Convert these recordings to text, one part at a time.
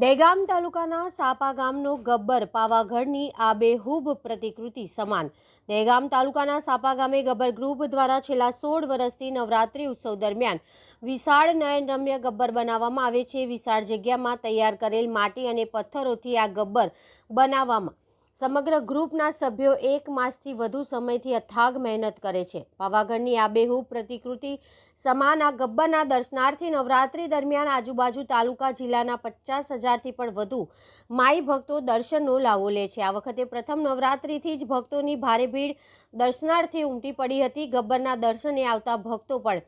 દહેગામ તાલુકાના સાપા ગામનો ગબ્બર પાવાગઢની આબેહૂબ પ્રતિકૃતિ સમાન. દહેગામ તાલુકાના સાપા ગામે ગબ્બર ગ્રુપ દ્વારા છેલ્લા સોળ વર્ષથી નવરાત્રિ ઉત્સવ દરમિયાન વિશાળ નયનરમ્ય ગબ્બર બનાવવામાં આવે છે. વિશાળ જગ્યામાં તૈયાર કરેલ માટી અને પથ્થરોથી આ ગબ્બર બનાવવામાં સમગ્ર ગ્રુપના સભ્યો એક માસથી વધુ સમયથી અથાગ મહેનત કરે છે. પાવાગઢની આબેહૂબ પ્રતિકૃતિ સમાન આ ગબ્બરના દર્શનાર્થી નવરાત્રી દરમિયાન આજુબાજુ તાલુકા જિલ્લાના પચાસ હજારથી પણ વધુ માઈ ભક્તો દર્શનનો લાવો લે છે. આ વખતે પ્રથમ નવરાત્રિથી જ ભક્તોની ભારે ભીડ દર્શનાર્થે ઉમટી પડી હતી. ગબ્બરના દર્શને આવતા ભક્તો પણ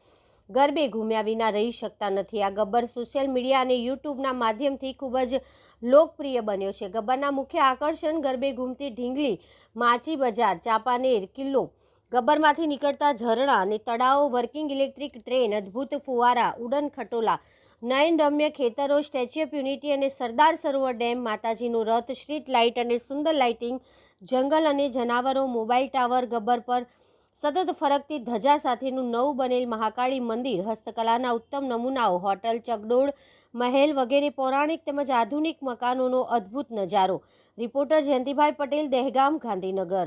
ગરબે ઘૂમ્યા વિના રહી શકતા નથી. આ ગબ્બર સોશિયલ મીડિયા અને યુટ્યુબના માધ્યમથી ખૂબ જ લોકપ્રિય બન્યો છે. ગબ્બરના મુખ્ય આકર્ષણ ગરબે ઘૂમતી ઢીંગલી માચી બજાર, ચાપાનેર, કિલ્લો. ગબ્બરમાંથી નીકળતા ઝરણા અને તળાવો, વર્કિંગ ઇલેક્ટ્રિક ટ્રેન, અદ્ભુત ફુવારા, ઉડન ખટોલા, નયનરમ્ય ખેતરો, સ્ટેચ્યુ ઓફ યુનિટી અને સરદાર સરોવર ડેમ, માતાજીનું રથ, સ્ટ્રીટ લાઇટ અને સુંદર લાઇટિંગ, જંગલ અને જનાવરો મોબાઈલ ટાવર ગબ્બર પર સતત ફરકતી ધજા સાથેનું નવું બનેલ મહાકાળી મંદિર, હસ્તકલાના ઉત્તમ નમૂનાઓ, હોટલ ચગડોળ મહેલ વગેરે પૌરાણિક તેમજ આધુનિક મકાનોનો અદ્ભુત નજારો. રિપોર્ટર જયંતિભાઈ પટેલ, દહેગામ, ગાંધીનગર.